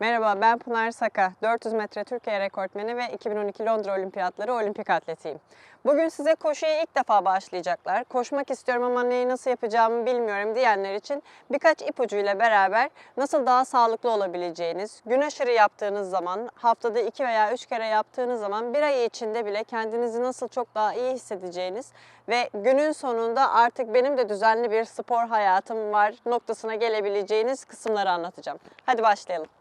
Merhaba ben Pınar Saka, 400 metre Türkiye rekortmeni ve 2012 Londra Olimpiyatları olimpik atletiyim. Bugün size koşuya ilk defa başlayacaklar. Koşmak istiyorum ama neyi nasıl yapacağımı bilmiyorum diyenler için birkaç ipucuyla beraber nasıl daha sağlıklı olabileceğiniz, gün aşırı yaptığınız zaman, haftada 2 veya 3 kere yaptığınız zaman bir ay içinde bile kendinizi nasıl çok daha iyi hissedeceğiniz ve günün sonunda artık benim de düzenli bir spor hayatım var noktasına gelebileceğiniz kısımları anlatacağım. Hadi başlayalım.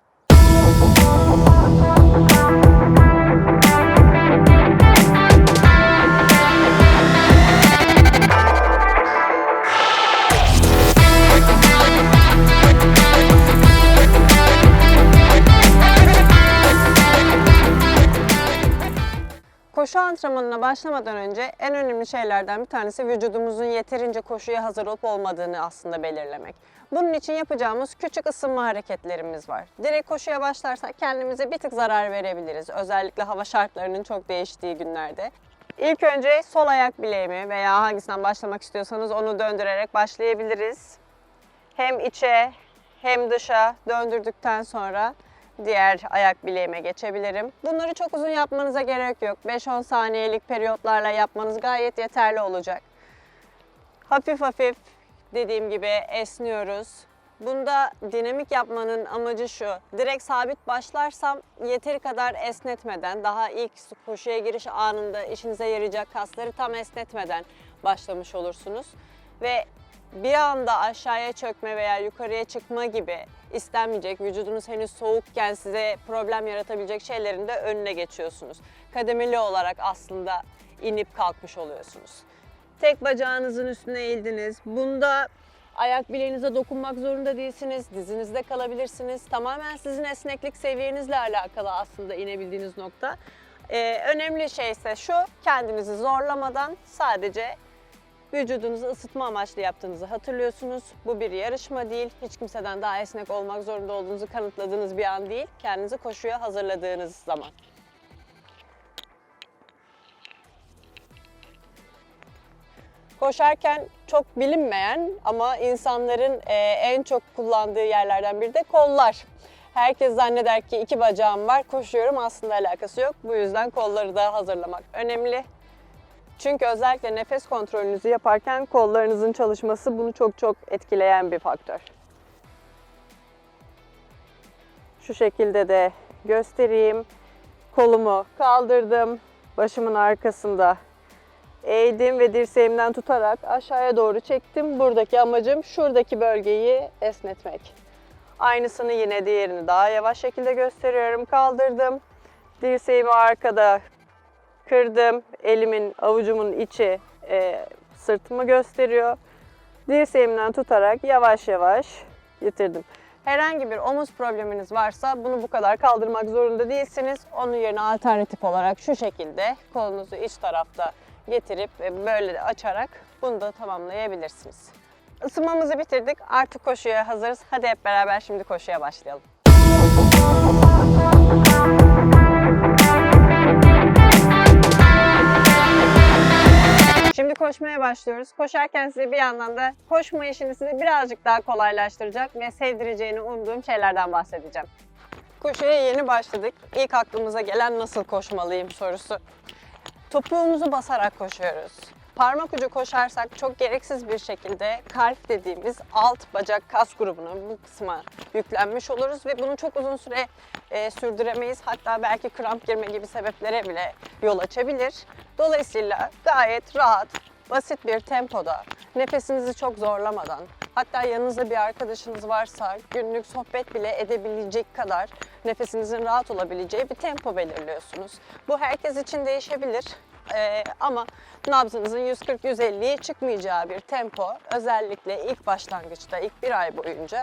Koşu antrenmanına başlamadan önce en önemli şeylerden bir tanesi vücudumuzun yeterince koşuya hazır olup olmadığını aslında belirlemek. Bunun için yapacağımız küçük ısınma hareketlerimiz var. Direkt koşuya başlarsak kendimize bir tık zarar verebiliriz. Özellikle hava şartlarının çok değiştiği günlerde. İlk önce sol ayak bileğimi veya hangisinden başlamak istiyorsanız onu döndürerek başlayabiliriz. Hem içe hem dışa döndürdükten sonra diğer ayak bileğime geçebilirim. Bunları çok uzun yapmanıza gerek yok. 5-10 saniyelik periyotlarla yapmanız gayet yeterli olacak. Hafif hafif dediğim gibi esniyoruz. Bunda dinamik yapmanın amacı şu. Direkt sabit başlarsam yeteri kadar esnetmeden, daha ilk koşuya giriş anında işinize yarayacak kasları tam esnetmeden başlamış olursunuz. Ve bir anda aşağıya çökme veya yukarıya çıkma gibi istenmeyecek, vücudunuz henüz soğukken size problem yaratabilecek şeylerin de önüne geçiyorsunuz. Kademeli olarak aslında inip kalkmış oluyorsunuz. Tek bacağınızın üstüne eğildiniz. Bunda ayak bileğinize dokunmak zorunda değilsiniz. Dizinizde kalabilirsiniz. Tamamen sizin esneklik seviyenizle alakalı aslında inebildiğiniz nokta. Ee, önemli şey ise şu, kendinizi zorlamadan sadece vücudunuzu ısıtma amaçlı yaptığınızı hatırlıyorsunuz. Bu bir yarışma değil. Hiç kimseden daha esnek olmak zorunda olduğunuzu kanıtladığınız bir an değil. Kendinizi koşuya hazırladığınız zaman. Koşarken çok bilinmeyen ama insanların e, en çok kullandığı yerlerden biri de kollar. Herkes zanneder ki iki bacağım var, koşuyorum aslında alakası yok. Bu yüzden kolları da hazırlamak önemli. Çünkü özellikle nefes kontrolünüzü yaparken kollarınızın çalışması bunu çok çok etkileyen bir faktör. Şu şekilde de göstereyim. Kolumu kaldırdım. Başımın arkasında eğdim ve dirseğimden tutarak aşağıya doğru çektim. Buradaki amacım şuradaki bölgeyi esnetmek. Aynısını yine diğerini daha yavaş şekilde gösteriyorum. Kaldırdım. Dirseğimi arkada kırdım. Elimin, avucumun içi e, sırtımı gösteriyor. Dirseğimden tutarak yavaş yavaş yitirdim. Herhangi bir omuz probleminiz varsa bunu bu kadar kaldırmak zorunda değilsiniz. Onun yerine alternatif olarak şu şekilde kolunuzu iç tarafta getirip e, böyle açarak bunu da tamamlayabilirsiniz. Isınmamızı bitirdik. Artık koşuya hazırız. Hadi hep beraber şimdi koşuya başlayalım. Koşmaya başlıyoruz. Koşarken size bir yandan da koşma işini size birazcık daha kolaylaştıracak ve sevdireceğini umduğum şeylerden bahsedeceğim. Koşuya yeni başladık. İlk aklımıza gelen nasıl koşmalıyım sorusu. Topuğumuzu basarak koşuyoruz. Parmak ucu koşarsak çok gereksiz bir şekilde kalp dediğimiz alt bacak kas grubuna bu kısma yüklenmiş oluruz ve bunu çok uzun süre e, sürdüremeyiz. Hatta belki kramp girme gibi sebeplere bile yol açabilir. Dolayısıyla gayet rahat, basit bir tempoda, nefesinizi çok zorlamadan, hatta yanınızda bir arkadaşınız varsa günlük sohbet bile edebilecek kadar nefesinizin rahat olabileceği bir tempo belirliyorsunuz. Bu herkes için değişebilir. Ee, ama nabzınızın 140-150'ye çıkmayacağı bir tempo özellikle ilk başlangıçta ilk bir ay boyunca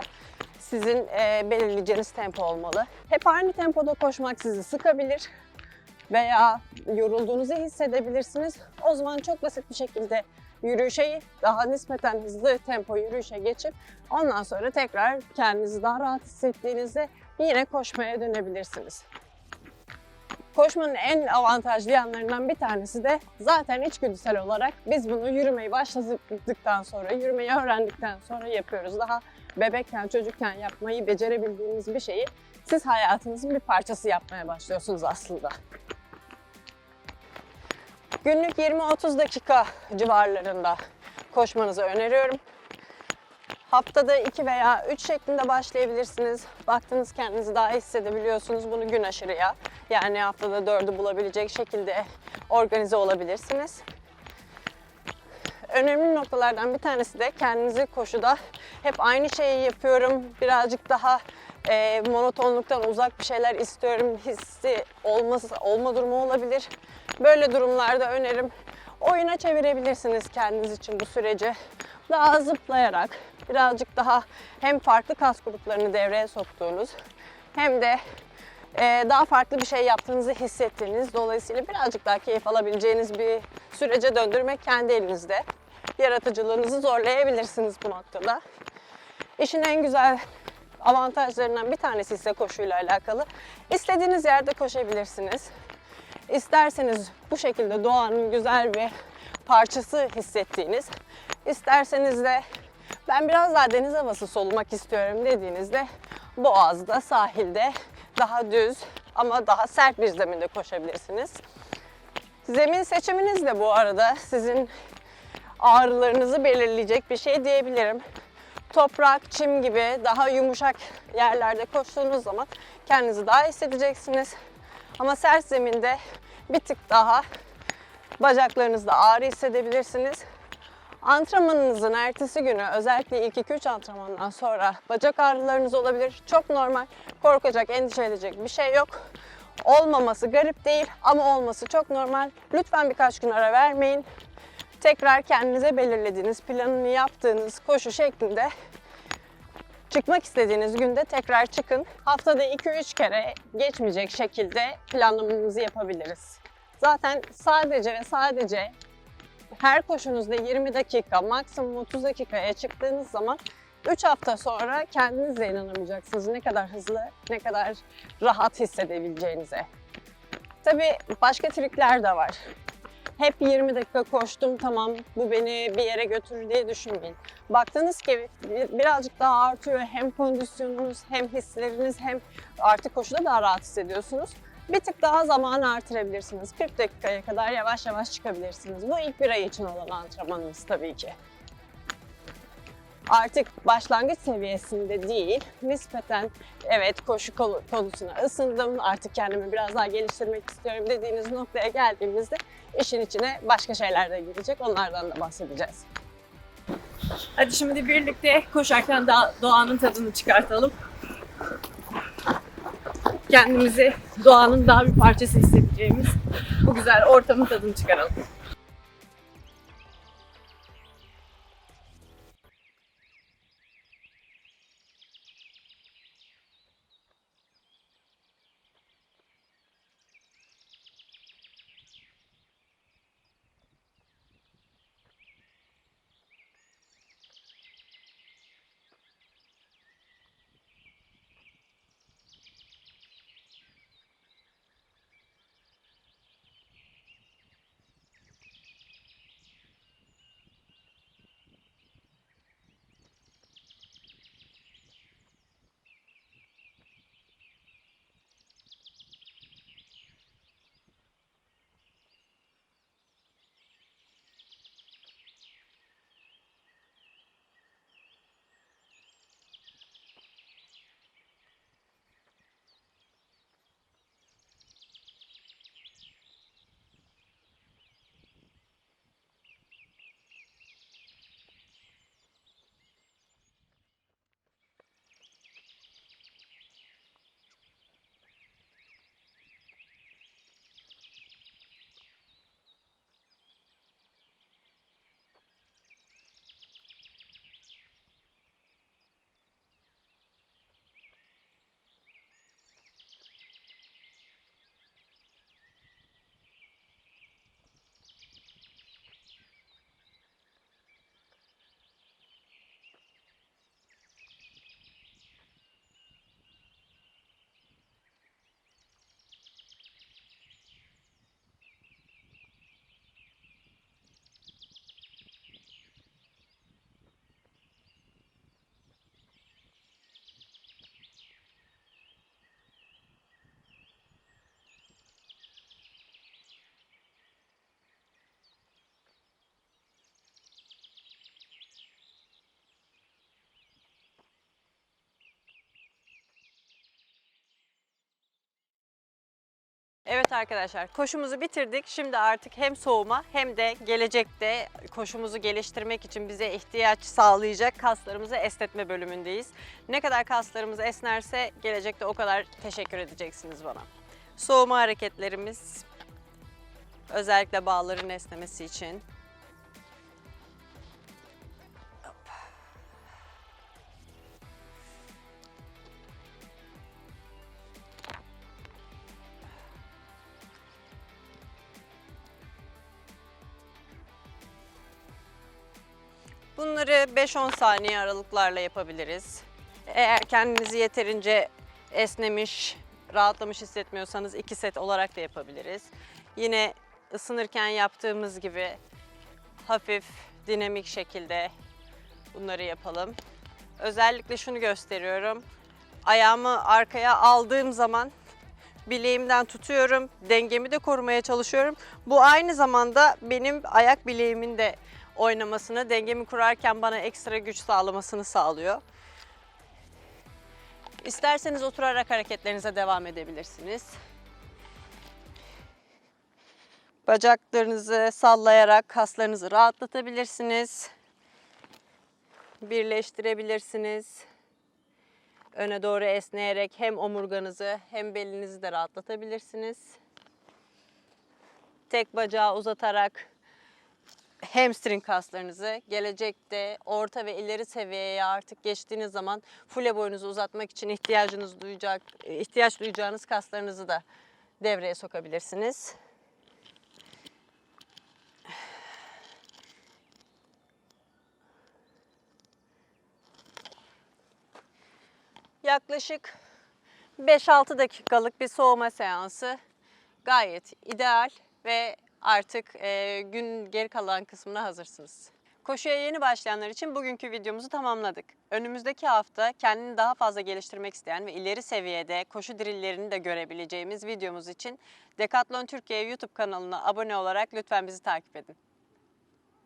sizin e, belirleyeceğiniz tempo olmalı. Hep aynı tempoda koşmak sizi sıkabilir veya yorulduğunuzu hissedebilirsiniz. O zaman çok basit bir şekilde yürüyüşe daha nispeten hızlı tempo yürüyüşe geçip ondan sonra tekrar kendinizi daha rahat hissettiğinizde yine koşmaya dönebilirsiniz. Koşmanın en avantajlı yanlarından bir tanesi de zaten içgüdüsel olarak biz bunu yürümeyi başladıktan sonra, yürümeyi öğrendikten sonra yapıyoruz. Daha bebekken, çocukken yapmayı becerebildiğimiz bir şeyi siz hayatınızın bir parçası yapmaya başlıyorsunuz aslında. Günlük 20-30 dakika civarlarında koşmanızı öneriyorum. Haftada 2 veya 3 şeklinde başlayabilirsiniz. Baktınız kendinizi daha hissedebiliyorsunuz. Bunu gün aşırıya yani haftada 4'ü bulabilecek şekilde organize olabilirsiniz. Önemli noktalardan bir tanesi de kendinizi koşuda hep aynı şeyi yapıyorum. Birazcık daha e, monotonluktan uzak bir şeyler istiyorum hissi olması, olma durumu olabilir. Böyle durumlarda önerim oyuna çevirebilirsiniz kendiniz için bu süreci. Daha zıplayarak, birazcık daha hem farklı kas gruplarını devreye soktuğunuz hem de e, daha farklı bir şey yaptığınızı hissettiğiniz, dolayısıyla birazcık daha keyif alabileceğiniz bir sürece döndürmek kendi elinizde. Yaratıcılığınızı zorlayabilirsiniz bu noktada. İşin en güzel avantajlarından bir tanesi ise koşuyla alakalı. İstediğiniz yerde koşabilirsiniz. İsterseniz bu şekilde doğanın güzel bir parçası hissettiğiniz, isterseniz de ben biraz daha deniz havası solumak istiyorum dediğinizde boğazda, sahilde daha düz ama daha sert bir zeminde koşabilirsiniz. Zemin seçiminiz de bu arada sizin ağrılarınızı belirleyecek bir şey diyebilirim. Toprak, çim gibi daha yumuşak yerlerde koştuğunuz zaman kendinizi daha hissedeceksiniz. Ama sert zeminde bir tık daha bacaklarınızda ağrı hissedebilirsiniz. Antrenmanınızın ertesi günü özellikle ilk 2-3 antrenmandan sonra bacak ağrılarınız olabilir. Çok normal. Korkacak, endişe edecek bir şey yok. Olmaması garip değil ama olması çok normal. Lütfen birkaç gün ara vermeyin. Tekrar kendinize belirlediğiniz, planını yaptığınız koşu şeklinde çıkmak istediğiniz günde tekrar çıkın. Haftada 2-3 kere geçmeyecek şekilde planlamanızı yapabiliriz. Zaten sadece ve sadece her koşunuzda 20 dakika, maksimum 30 dakikaya çıktığınız zaman 3 hafta sonra kendinize inanamayacaksınız ne kadar hızlı, ne kadar rahat hissedebileceğinize. Tabii başka trikler de var. Hep 20 dakika koştum tamam bu beni bir yere götürür diye düşünmeyin. Baktınız ki birazcık daha artıyor hem kondisyonunuz hem hisleriniz hem artık koşuda daha rahat hissediyorsunuz. Bir tık daha zamanı artırabilirsiniz. 40 dakikaya kadar yavaş yavaş çıkabilirsiniz. Bu ilk bir ay için olan antrenmanınız tabii ki. Artık başlangıç seviyesinde değil, nispeten evet koşu konusuna ısındım, artık kendimi biraz daha geliştirmek istiyorum dediğiniz noktaya geldiğimizde işin içine başka şeyler de girecek. Onlardan da bahsedeceğiz. Hadi şimdi birlikte koşarken doğanın tadını çıkartalım. Kendimizi doğanın daha bir parçası hissedeceğimiz bu güzel ortamın tadını çıkaralım. Evet arkadaşlar koşumuzu bitirdik. Şimdi artık hem soğuma hem de gelecekte koşumuzu geliştirmek için bize ihtiyaç sağlayacak kaslarımızı esnetme bölümündeyiz. Ne kadar kaslarımız esnerse gelecekte o kadar teşekkür edeceksiniz bana. Soğuma hareketlerimiz özellikle bağların esnemesi için. Bunları 5-10 saniye aralıklarla yapabiliriz. Eğer kendinizi yeterince esnemiş, rahatlamış hissetmiyorsanız 2 set olarak da yapabiliriz. Yine ısınırken yaptığımız gibi hafif, dinamik şekilde bunları yapalım. Özellikle şunu gösteriyorum. Ayağımı arkaya aldığım zaman bileğimden tutuyorum. Dengemi de korumaya çalışıyorum. Bu aynı zamanda benim ayak bileğimin de oynamasını, dengemi kurarken bana ekstra güç sağlamasını sağlıyor. İsterseniz oturarak hareketlerinize devam edebilirsiniz. Bacaklarınızı sallayarak kaslarınızı rahatlatabilirsiniz. Birleştirebilirsiniz. Öne doğru esneyerek hem omurganızı hem belinizi de rahatlatabilirsiniz. Tek bacağı uzatarak hamstring kaslarınızı gelecekte orta ve ileri seviyeye artık geçtiğiniz zaman fule boyunuzu uzatmak için ihtiyacınız duyacak ihtiyaç duyacağınız kaslarınızı da devreye sokabilirsiniz. Yaklaşık 5-6 dakikalık bir soğuma seansı gayet ideal ve artık e, gün geri kalan kısmına hazırsınız. Koşuya yeni başlayanlar için bugünkü videomuzu tamamladık. Önümüzdeki hafta kendini daha fazla geliştirmek isteyen ve ileri seviyede koşu drillerini de görebileceğimiz videomuz için Decathlon Türkiye YouTube kanalına abone olarak lütfen bizi takip edin.